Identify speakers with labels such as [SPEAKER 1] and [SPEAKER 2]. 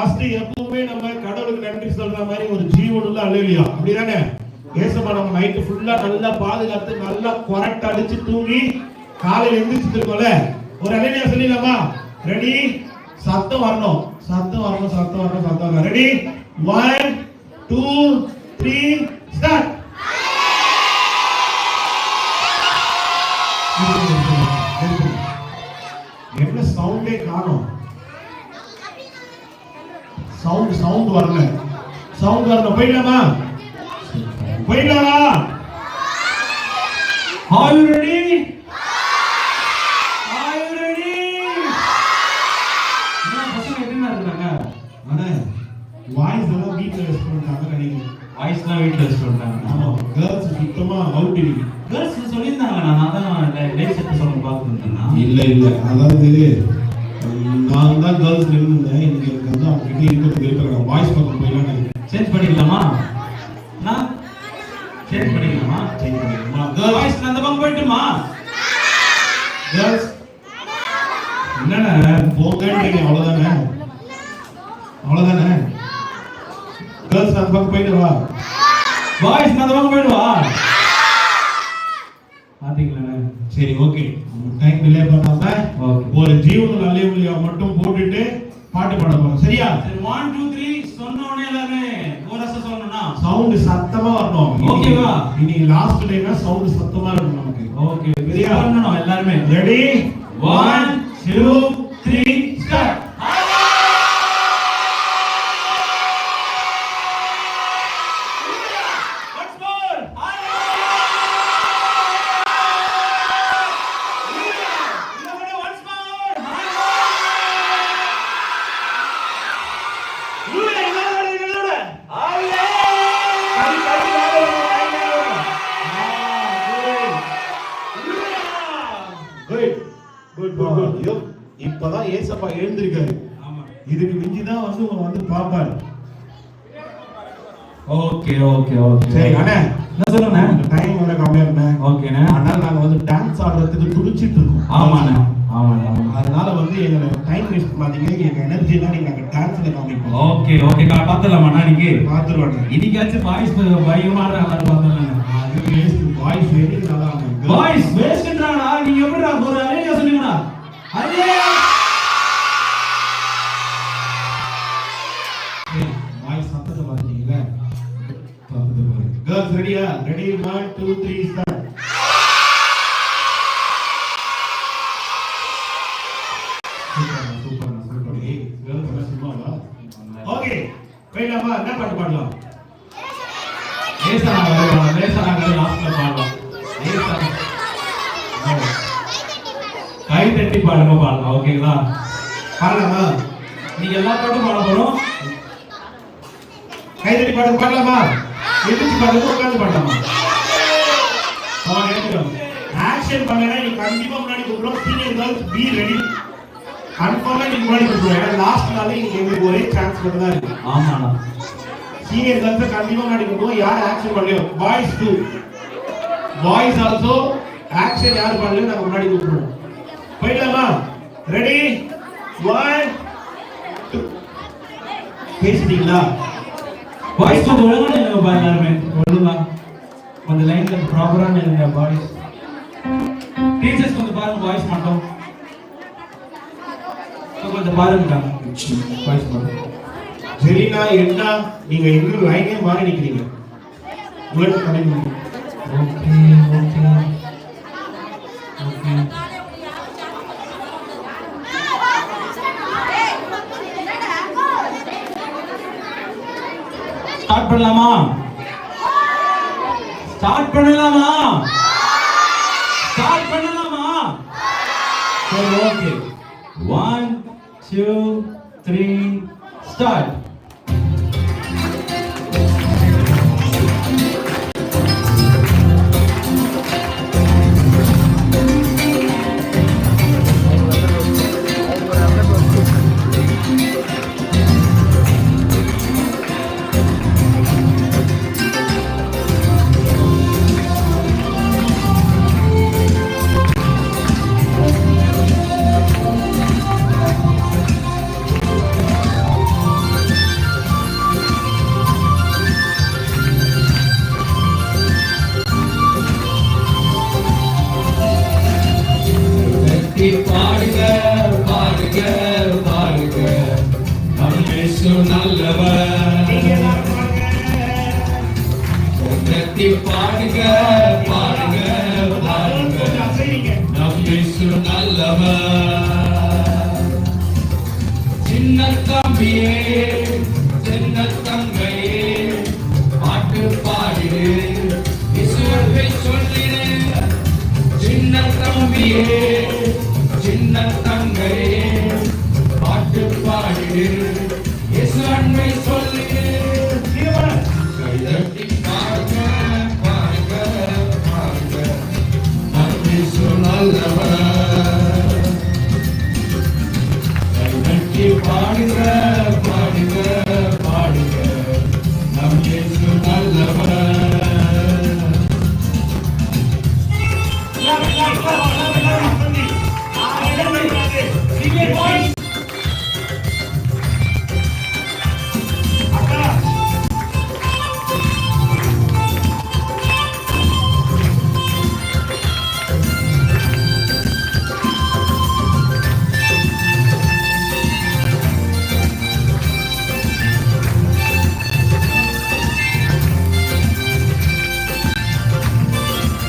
[SPEAKER 1] First எப்பவுமே நம்ம கடவுளுக்கு நன்றி சொல்ற மாதிரி ஒரு ஜீவனுள்ள அழுவியா அப்படிதானே? ஏசமா நம்ம நைட்டு ஃபுல்லா நல்லா பாதுகாத்து நல்லா கொரட்டை அடிச்சு தூங்கி காலையில எந்திரிச்சு இருக்கோம்ல? ஒரு அலையிலியா சொல்லிடலாமா? ரெடி சத்தம் வரணும். சத்தம் வரணும் சத்தம் வரணும் சத்தம் வரணும். Ready one two three sound sound வரல. சவுண்ட் வரல. போயிடலாமா? போயிடலாமா?
[SPEAKER 2] Are you ready? Are you ready?
[SPEAKER 1] Voice எல்லாம் வீட்ல ரெஸ்ட் பண்ணிட்டாங்க நினைக்கிறேன்
[SPEAKER 2] வாய்ஸ்லாம் வீட்டில் வச்சுட்டு வந்துட்டாங்க ஆமா
[SPEAKER 1] கேர்ள்ஸ் சுத்தமா அவுட் இன்னைக்கு
[SPEAKER 2] கேர்ள்ஸ் சொல்லியிருந்தாங்க நான் அதான் லைஃப் செட் சொல்ல பார்த்துருந்தேன்னா
[SPEAKER 1] இல்ல இல்ல. அதாவது நான் தான் கேர்ள்ஸ் இருந்தேன் எனக்கு வந்து அவங்க கிட்ட இருக்கிறது இருக்கிற வாய்ஸ் பக்கம் போயிடலாம்
[SPEAKER 2] சேஞ்ச் பண்ணிக்கலாமா நான் சேஞ்ச் பண்ணிக்கலாமா
[SPEAKER 1] சரி, பண்ணிக்கலாமா? கேர்ள்
[SPEAKER 2] வாய்ஸ் அந்த பக்கம் போயிட்டுமா?
[SPEAKER 1] கேர்ள்ஸ்
[SPEAKER 2] என்னண்ணே?
[SPEAKER 1] போங்கன்றீங்க அவ்வளவுதானே? அவ்வளவுதானே? கேர்ள்ஸ் அந்த பக்கம் போயிட்டு வா.
[SPEAKER 2] வாய்ஸ் அந்த பக்கம் போயிடுவா பாத்தீங்களா
[SPEAKER 1] சரி ஓகே டைம் டிலே பண்ணாம ஒரு ஜீவன் அலைவுலியா மட்டும் போட்டுட்டு பாட்டு பாட போறோம். சரியா?
[SPEAKER 2] சரி 1 2 3 சொன்னோனே
[SPEAKER 1] சவுண்ட் சத்தமா வரணும் ஓகேவா இன்னைக்கு லாஸ்ட் டைம்னா சவுண்ட் சத்தமா இருக்கும் நமக்கு.
[SPEAKER 2] ஓகே சரியா? பண்ணணும் எல்லாரும்?
[SPEAKER 1] ரெடி
[SPEAKER 2] 1 2 3
[SPEAKER 1] ஐயோ இப்பதான் ஏசப்பா எழுந்திருக்காரு. இதுக்கு மிஞ்சி தான் வந்து உங்களை வந்து பாப்பாரு
[SPEAKER 2] ஓகே ஓகே ஓகே. சரி
[SPEAKER 1] அண்ணே.
[SPEAKER 2] என்ன சொல்லுண்ணே
[SPEAKER 1] டைம் வர கம்மியா இருந்தேன்
[SPEAKER 2] ஓகேண்ணே.
[SPEAKER 1] அதனால நாங்க வந்து டான்ஸ் ஆடுறதுக்கு துடிச்சிட்டு இருக்கோம். ஆமாண்ணே. அதனால வந்து டைம் வேஸ்ட் பண்ணாதீங்க. எங்க எனர்ஜி தான் நீங்க அங்க டான்ஸ்ல காமிப்போம்.
[SPEAKER 2] Okay okay. கா பாத்துடலாமா இன்னைக்கு?
[SPEAKER 1] பாத்துருவாங்க
[SPEAKER 2] இன்னைக்காச்சும் பாய்ஸ் எல்லாரும் பார்த்துடலாங்க
[SPEAKER 1] அது வேஸ்ட் பாய்ஸ் நல்லா பாய்ஸ்
[SPEAKER 2] வேஸ்ட்ன்றாடா நீங்க எப்படிடா சொன்னீங்கடா அலே
[SPEAKER 1] பாய்ஸ் சத்தத்தை பாத்தீங்களா சத்தத்தை பாருங்க கேர்ள்ஸ் ரெடியா ரெடி ஒன் என்ன பாட்டு பாடலாம்
[SPEAKER 2] லேசா லாஸ்ட்ல பாடலாம் கை தட்டி பாடுங்க பாடலாம் ஓகேங்களா
[SPEAKER 1] பாடலாமா?
[SPEAKER 2] நீங்க எல்லா பாட்டும் பாட போறோம்.
[SPEAKER 1] கைதடி பாட்டு பாடலாமா? எதிர்த்து பாடுறது உட்காந்து பாடலாமா? ஆக்ஷன் பண்ணனா நீ கண்டிப்பா முன்னாடி கூப்பிடுறோம். சீனியர் கேர்ள்ஸ் பி ரெடி கன்ஃபார்மா நீ முன்னாடி கூப்பிடுவோம் ஏன்னா லாஸ்ட் நாள் எங்களுக்கு ஒரே சான்ஸ் மட்டும் தான் இருக்கு.
[SPEAKER 2] ஆமாண்ணா.
[SPEAKER 1] சீனியர் கேர்ள்ஸ் கண்டிப்பா முன்னாடி கூப்பிடுவோம். யார் action பண்ணலையோ? Boys too boys also action யார் பண்ணலையோ நாங்க முன்னாடி கூப்பிடுவோம். போயிடலாமா? Ready one பேசிட்டீங்களா?
[SPEAKER 2] வாய்ஸ் கொஞ்சம் ஒழுங்கா நில்லுங்க பா எல்லாருமே. ஒழுங்கா கொஞ்சம் லைன்ல ப்ராப்பரா நில்லுங்க பாய்ஸ் டீச்சர்ஸ் கொஞ்சம் பாருங்க வாய்ஸ் மட்டும். கொஞ்சம் பாருங்க வாய்ஸ் மட்டும்.
[SPEAKER 1] ஜெரினா என்ன நீங்க இன்னும் லைனே மாறி நிக்கிறீங்க.
[SPEAKER 2] ஓகே ஓகே ஸ்டார்ட் பண்ணலாமா? ஸ்டார்ட் பண்ணலாமா? ஸ்டார்ட் பண்ணலாமா? சரி okay. One two three start பாடுங்க பாடுங்க பாடுங்க நல்லவர். பாடுங்க பாடுங்க பாடுங்க நம் நல்லவர். சின்ன தம்பியே சின்ன தங்கையே பாட்டு பாடிடு. பாடுங்க பாடுங்க நம் இயேசு நல்லவர்.